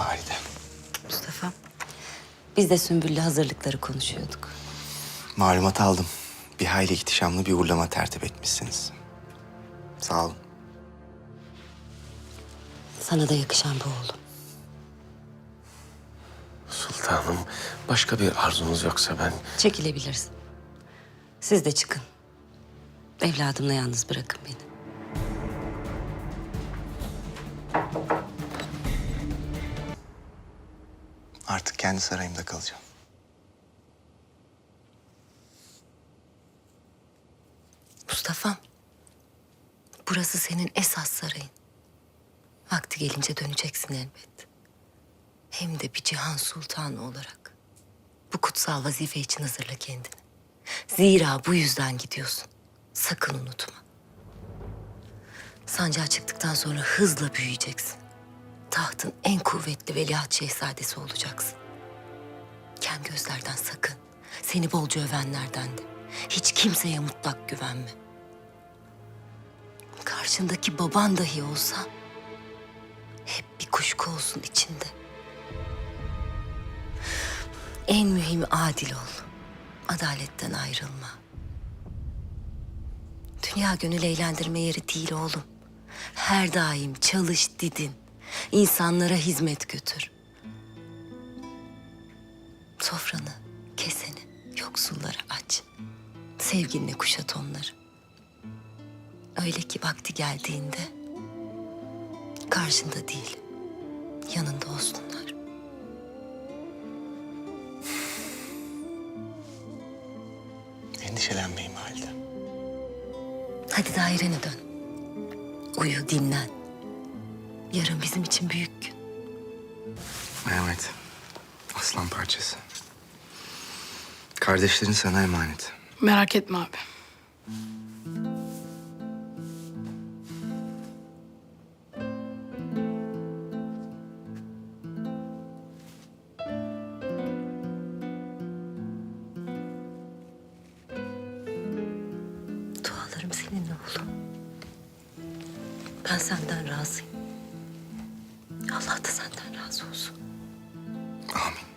valide. Mustafa. Biz de Sümbül'le hazırlıkları konuşuyorduk. Malumat aldım. Bir hayli ihtişamlı bir uğurlama tertip etmişsiniz. Sağ olun. Sana da yakışan bu oğlum. Sultanım, başka bir arzunuz yoksa ben... Çekilebilirsin. Siz de çıkın. Evladımla yalnız bırakın beni. Artık kendi sarayımda kalacağım. Mustafa'm. Burası senin esas sarayın. Vakti gelince döneceksin elbet. Hem de bir cihan sultanı olarak. Bu kutsal vazife için hazırla kendini. Zira bu yüzden gidiyorsun. Sakın unutma. Sancağa çıktıktan sonra hızla büyüyeceksin. Tahtın en kuvvetli veliaht şehzadesi olacaksın. Kem gözlerden sakın. Seni bolca övenlerden de. Hiç kimseye mutlak güvenme. Karşındaki baban dahi olsa hep bir kuşku olsun içinde. En mühimi adil ol. Adaletten ayrılma. Dünya gönül eğlendirme yeri değil oğlum. Her daim çalış didin. İnsanlara hizmet götür. Sofranı, keseni yoksullara aç. Sevginle kuşat onları. Öyle ki vakti geldiğinde karşında değil, yanında olsunlar. Endişelenmeyin valide. Hadi dairene dön. Uyu, dinlen. Yarın bizim için büyük gün. Mehmet, aslan parçası. Kardeşlerin sana emanet. Merak etme abi. Allah da senden razı olsun. Amin.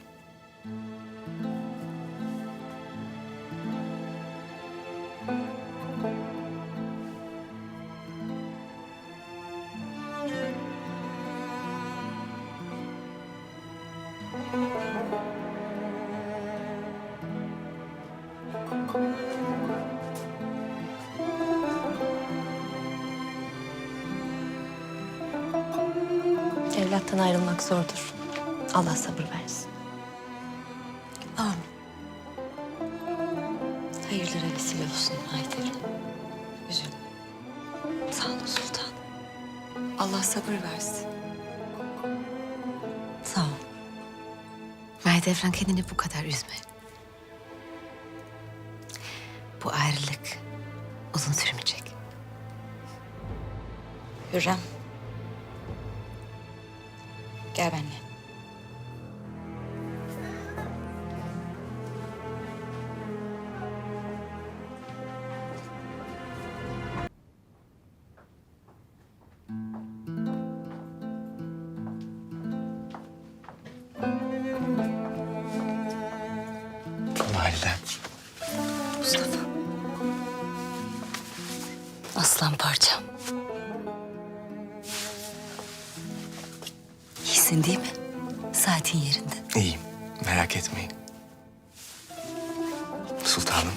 Ayrılmak zordur. Allah sabır versin. Amin. Hayırlara vesile olsun Haydar'ım. Üzülme. Sağ ol sultan. Allah sabır versin. Sağ ol. Mahidevran kendini bu kadar üzme. Bu ayrılık uzun sürmeyecek. Hürrem. Gel benimle. Valide. Mustafa. Aslan parçam. İyisin değil mi? Saatin yerinde. İyiyim. Merak etmeyin. Sultanım,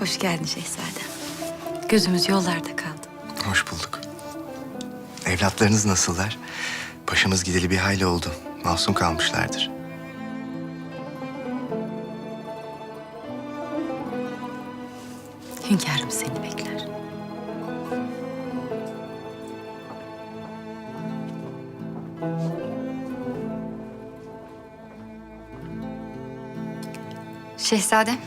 Hoş geldin şehzadem. Gözümüz yollarda kaldı. hoş bulduk. Evlatlarınız nasıllar? Başımız gideli bir hayli oldu. Mahzun kalmışlardır. Hünkârım seni bekler. Şehzadem.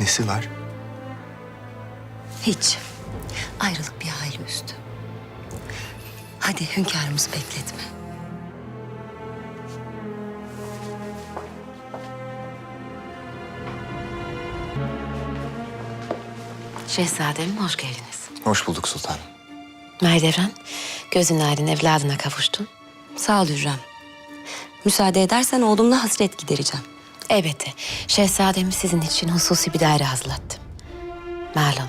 Nesi var? Hiç. Ayrılık bir hayli üstü. Hadi hünkârımızı bekletme. Şehzadem hoş geldiniz. Hoş bulduk sultanım. Mahidevran, gözün aydın evladına kavuştun. Sağ ol Hürrem. Müsaade edersen oğlumla hasret gidereceğim. Elbette. Şehzadem sizin için hususi bir daire hazırlattım. Malum,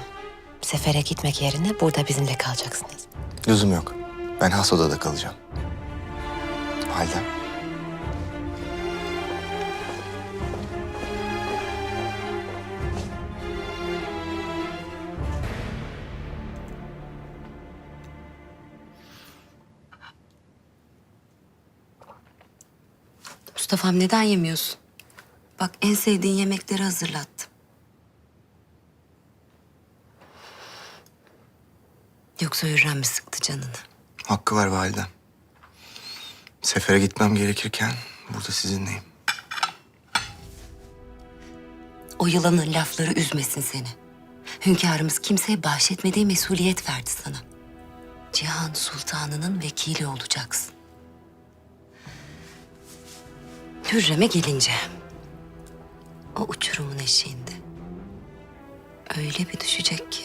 sefere gitmek yerine burada bizimle kalacaksınız. Lüzum yok. Ben has odada kalacağım. Validem. Mustafa'm neden yemiyorsun? Bak en sevdiğin yemekleri hazırlattım. Yoksa Hürrem mi sıktı canını? Hakkı var validem. Sefere gitmem gerekirken burada sizinleyim. O yılanın lafları üzmesin seni. Hünkârımız kimseye bahşetmediği mesuliyet verdi sana. Cihan Sultanı'nın vekili olacaksın. Hürrem'e gelince... ...o uçurumun eşiğinde... ...öyle bir düşecek ki...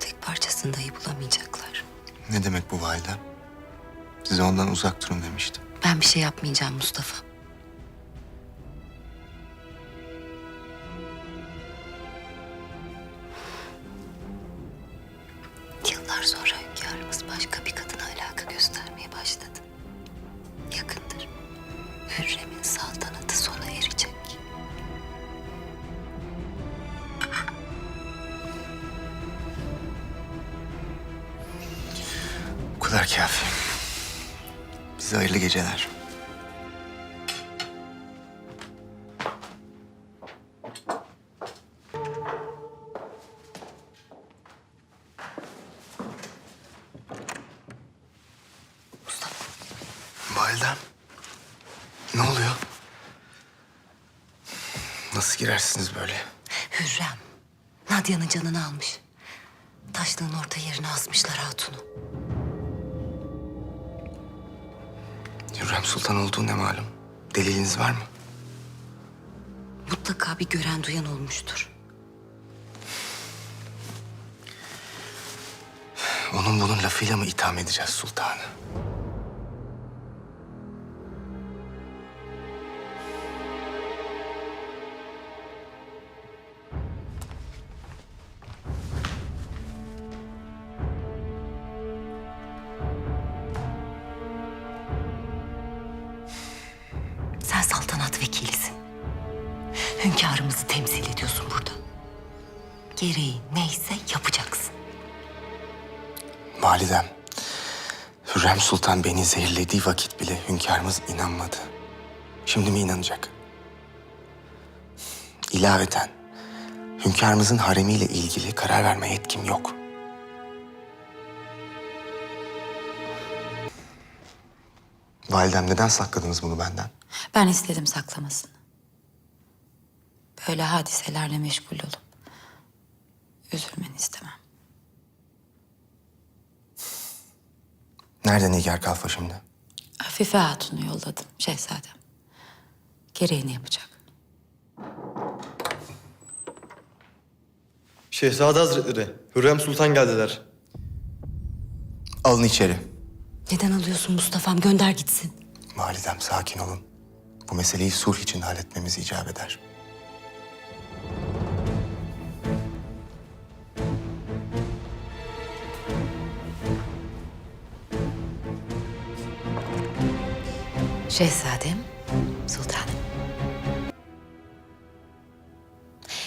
...tek parçasını dahi bulamayacaklar. Ne demek bu validem? Size ondan uzak durun demiştim. Ben bir şey yapmayacağım Mustafa. Validem. Ne oluyor? Nasıl girersiniz böyle? Hürrem. Nadia'nın canını almış. Taşlığın orta yerine asmışlar hatunu. Hürrem Sultan olduğu ne malum? Deliliniz var mı? Mutlaka bir gören duyan olmuştur. Onun bunun lafıyla mı itham edeceğiz sultanı? Hünkârımızı temsil ediyorsun burada. Gereği neyse yapacaksın. Validem, Hürrem Sultan beni zehirlediği vakit bile hünkârımız inanmadı. Şimdi mi inanacak? İlaveten, hünkârımızın haremiyle ilgili karar verme yetkim yok. Validem neden sakladınız bunu benden? Ben istedim saklamasını. Böyle hadiselerle meşgul olup üzülmeni istemem. Nerede Nigar Kalfa şimdi? Afife Hatun'u yolladım şehzadem. Gereğini yapacak. Şehzade Hazretleri, Hürrem Sultan geldiler. Alın içeri. Neden alıyorsun Mustafa'm? Gönder gitsin. Validem sakin olun. Bu meseleyi sulh için halletmemiz icap eder. Şehzadem, sultanım.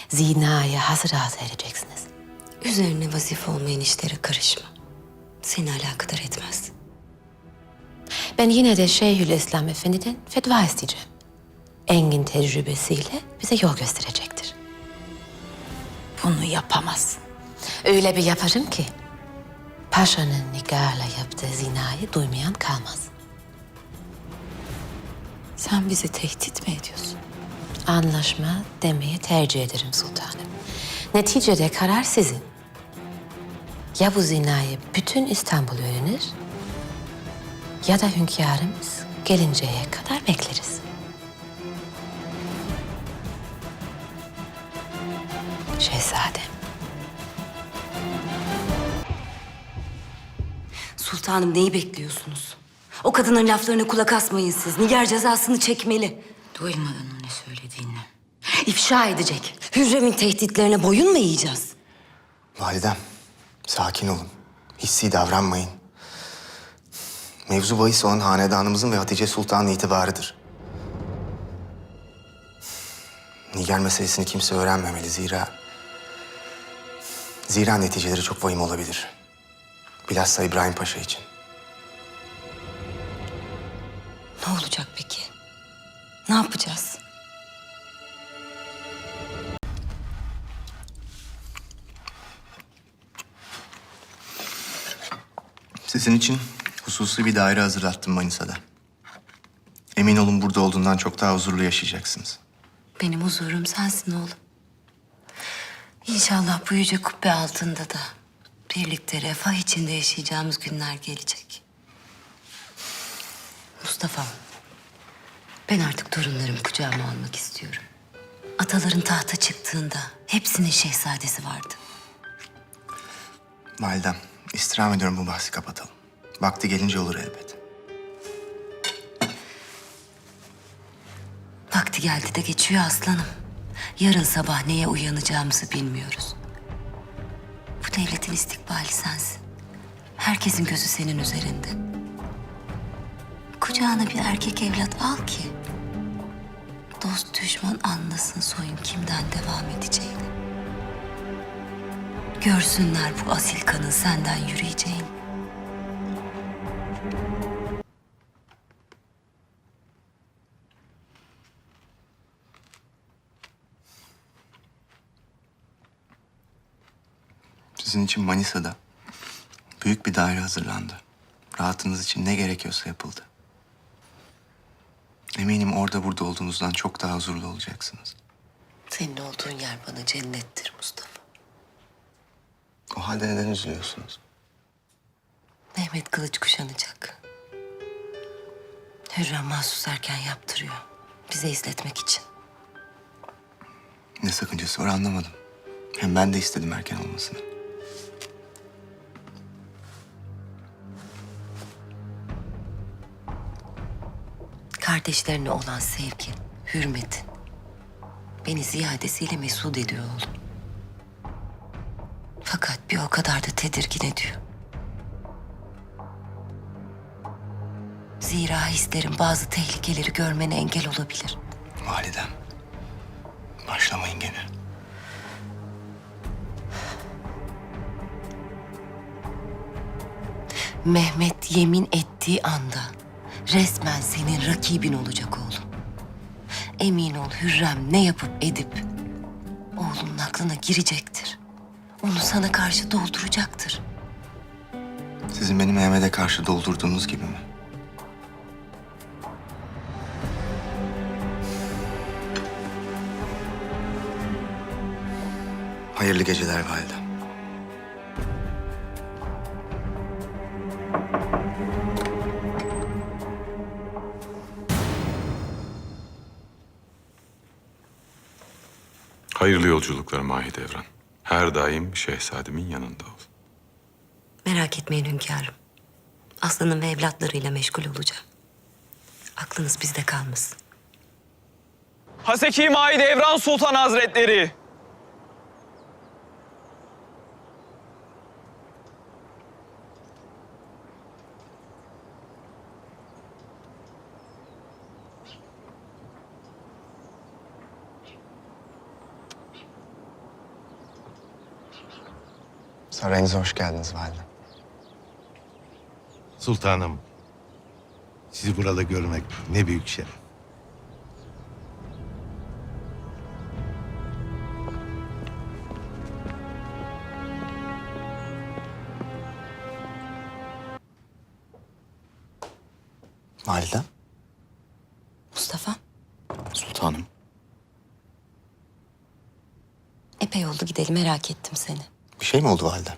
Zinayı hazır hazır edeceksiniz. Üzerine vazife olmayan işlere karışma. Seni alakadar etmez. Ben yine de Şeyhülislam Efendi'den fetva isteyeceğim. Engin tecrübesiyle bize yol gösterecektir. Bunu yapamazsın. Öyle bir yaparım ki paşanın nikahla yaptığı zinayı duymayan kalmaz. Sen bizi tehdit mi ediyorsun? Anlaşma demeyi tercih ederim sultanım. Neticede karar sizin. Ya bu zinayı bütün İstanbul öğrenir ya da hünkârımız gelinceye kadar bekleriz. Şehzadem. Sultanım neyi bekliyorsunuz? O kadının laflarına kulak asmayın siz. Nigar cezasını çekmeli. Duymadın ne söylediğini. İfşa edecek. Hürrem'in tehditlerine boyun mu eğeceğiz? Validem, sakin olun. Hissi davranmayın. Mevzu bahis olan hanedanımızın ve Hatice Sultan'ın itibarıdır. Nigar meselesini kimse öğrenmemeli zira... Zira neticeleri çok vahim olabilir. Bilhassa İbrahim Paşa için. Ne olacak peki? Ne yapacağız? Sizin için hususi bir daire hazırlattım Manisa'da. Emin olun burada olduğundan çok daha huzurlu yaşayacaksınız. Benim huzurum sensin oğlum. İnşallah bu yüce kubbe altında da birlikte refah içinde yaşayacağımız günler gelecek. Mustafa, ben artık torunlarımı kucağıma almak istiyorum. Ataların tahta çıktığında hepsinin şehzadesi vardı. Validem, istirham ediyorum bu bahsi kapatalım. Vakti gelince olur elbet. Vakti geldi de geçiyor aslanım. Yarın sabah neye uyanacağımızı bilmiyoruz. Bu devletin istikbali sensin. Herkesin gözü senin üzerinde. Kucağına bir erkek evlat al ki... ...dost düşman anlasın soyun kimden devam edeceğini. Görsünler bu asil kanın senden yürüyeceğini. Sizin için Manisa'da büyük bir daire hazırlandı. Rahatınız için ne gerekiyorsa yapıldı. Eminim orada burada olduğunuzdan çok daha huzurlu olacaksınız. Senin olduğun yer bana cennettir Mustafa. O halde neden üzülüyorsunuz? Mehmet kılıç kuşanacak. Hürrem mahsus erken yaptırıyor. Bize izletmek için. Ne sakıncası var anlamadım. Hem ben de istedim erken olmasını. Kardeşlerine olan sevgin, hürmetin beni ziyadesiyle mesut ediyor oğlum. Fakat bir o kadar da tedirgin ediyor. Zira hislerin bazı tehlikeleri görmene engel olabilir. Validem, başlamayın gene. Mehmet yemin ettiği anda resmen senin rakibin olacak oğlum. Emin ol Hürrem ne yapıp edip oğlunun aklına girecektir. Onu sana karşı dolduracaktır. Sizin beni Mehmet'e karşı doldurduğunuz gibi mi? Hayırlı geceler validem. Hayırlı yolculuklar Mahidevran. Her daim şehzademin yanında ol. Merak etmeyin hünkârım. Aslanın ve evlatlarıyla meşgul olacağım. Aklınız bizde kalmasın. Haseki Mahidevran Sultan Hazretleri. Sarayınıza hoş geldiniz validem. Sultanım, sizi burada görmek ne büyük şeref. Validem? Mustafa, Sultanım. epey oldu gidelim merak ettim seni. Bir şey mi oldu validem?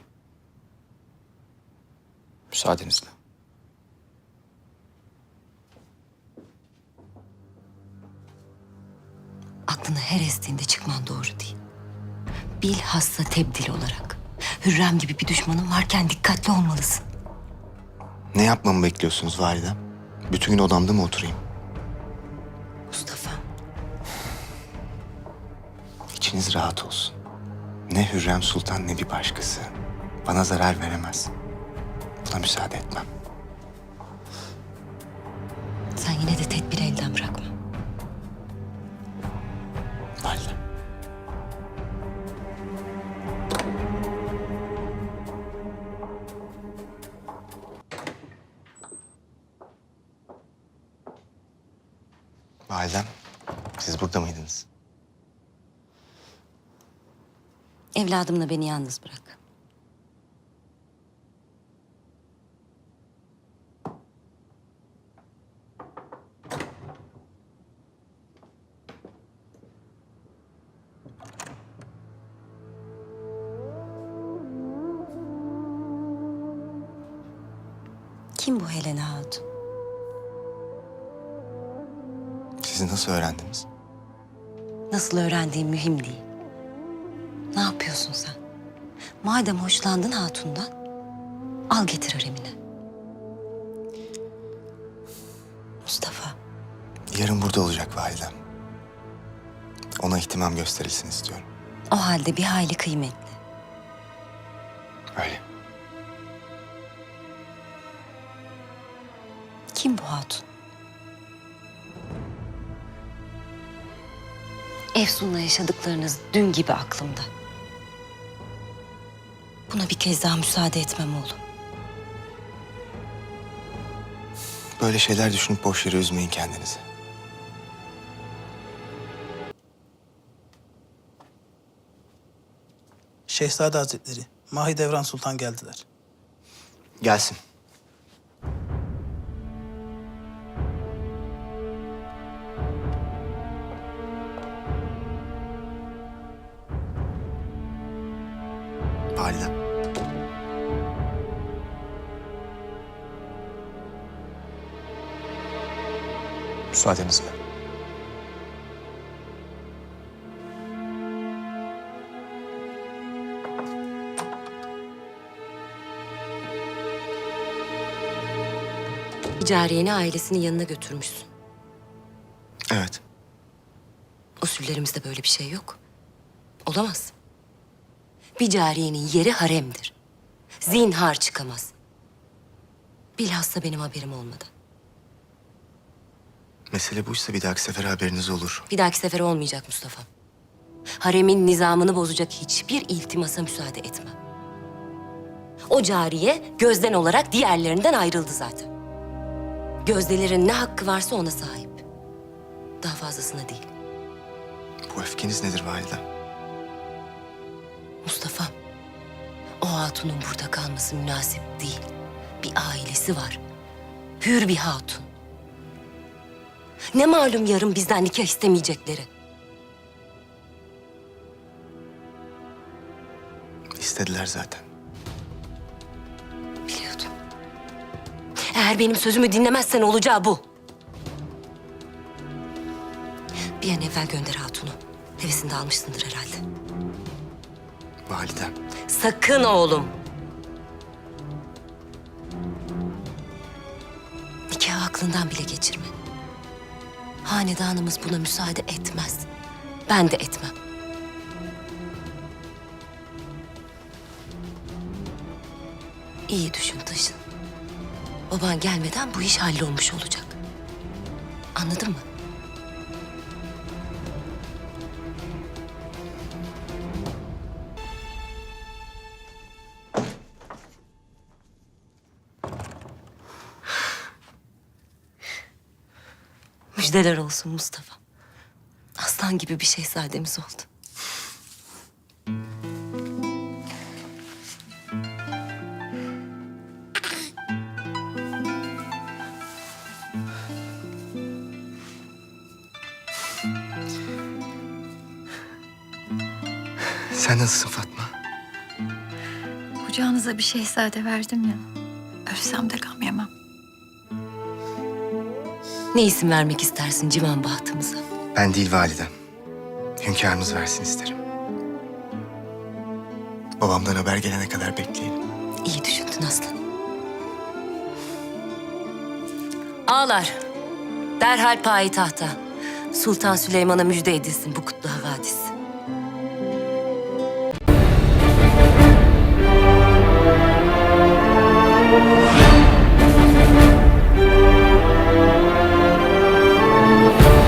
Müsaadenizle. Aklına her estiğinde çıkman doğru değil. Bilhassa tebdil olarak. Hürrem gibi bir düşmanın varken dikkatli olmalısın. Ne yapmamı bekliyorsunuz validem? Bütün gün odamda mı oturayım? Mustafa, İçiniz rahat olsun. Ne Hürrem Sultan ne bir başkası. Bana zarar veremez. Buna müsaade etmem. sen yine de tedbiri elden bırakma. Evladımla beni yalnız bırak. Kim bu Helena Hatun? Sizi nasıl öğrendiniz? Nasıl öğrendiğim mühim değil. Yapıyorsun sen? Madem hoşlandın Hatun'dan, al getir haremine. Mustafa, Yarın burada olacak validem. Ona ihtimam gösterilsin istiyorum. o halde bir hayli kıymetli. Öyle. Kim bu hatun? Efsun'la yaşadıklarınız dün gibi aklımda. Buna bir kez daha müsaade etmem oğlum. Böyle şeyler düşünüp boş yere üzmeyin kendinizi. Şehzade Hazretleri, Mahidevran Sultan geldiler. Gelsin. Validem. Müsaadenizle. Cariyeni ailesinin yanına götürmüşsün. Evet. Usullerimizde böyle bir şey yok. Olamaz. Bir cariyenin yeri haremdir. Zinhar çıkamaz. Bilhassa benim haberim olmadan. Mesele buysa bir dahaki sefer haberiniz olur. Bir dahaki sefer olmayacak Mustafa. Haremin nizamını bozacak hiçbir iltimasa müsaade etmem. O cariye gözden olarak diğerlerinden ayrıldı zaten. Gözdelerin ne hakkı varsa ona sahip. Daha fazlasına değil. Bu öfkeniz nedir validem? Mustafa, o hatunun burada kalması münasip değil. Bir ailesi var. Hür bir hatun. Ne malum yarın bizden nikah istemeyecekleri. İstediler zaten. Biliyordum. Eğer benim sözümü dinlemezsen olacağı bu. Bir an evvel gönder hatunu. Hevesini de almışsındır herhalde. Validem. Sakın oğlum. Nikahı aklından bile geçirme. Hanedanımız buna müsaade etmez. Ben de etmem. İyi düşün taşın. Baban gelmeden bu iş hallolmuş olacak. Anladın mı? Müjdeler olsun Mustafa. Aslan gibi bir şehzademiz oldu. Sen nasılsın Fatma? Kucağınıza bir şehzade verdim ya. Ölsem de gam yemem. Ne isim vermek istersin civan bahtımıza? Ben değil validem. Hünkârımız versin isterim. Babamdan haber gelene kadar bekleyelim. İyi düşündün aslanım. Ağlar. Derhal payitahta. Sultan Süleyman'a müjde edilsin bu kutlu.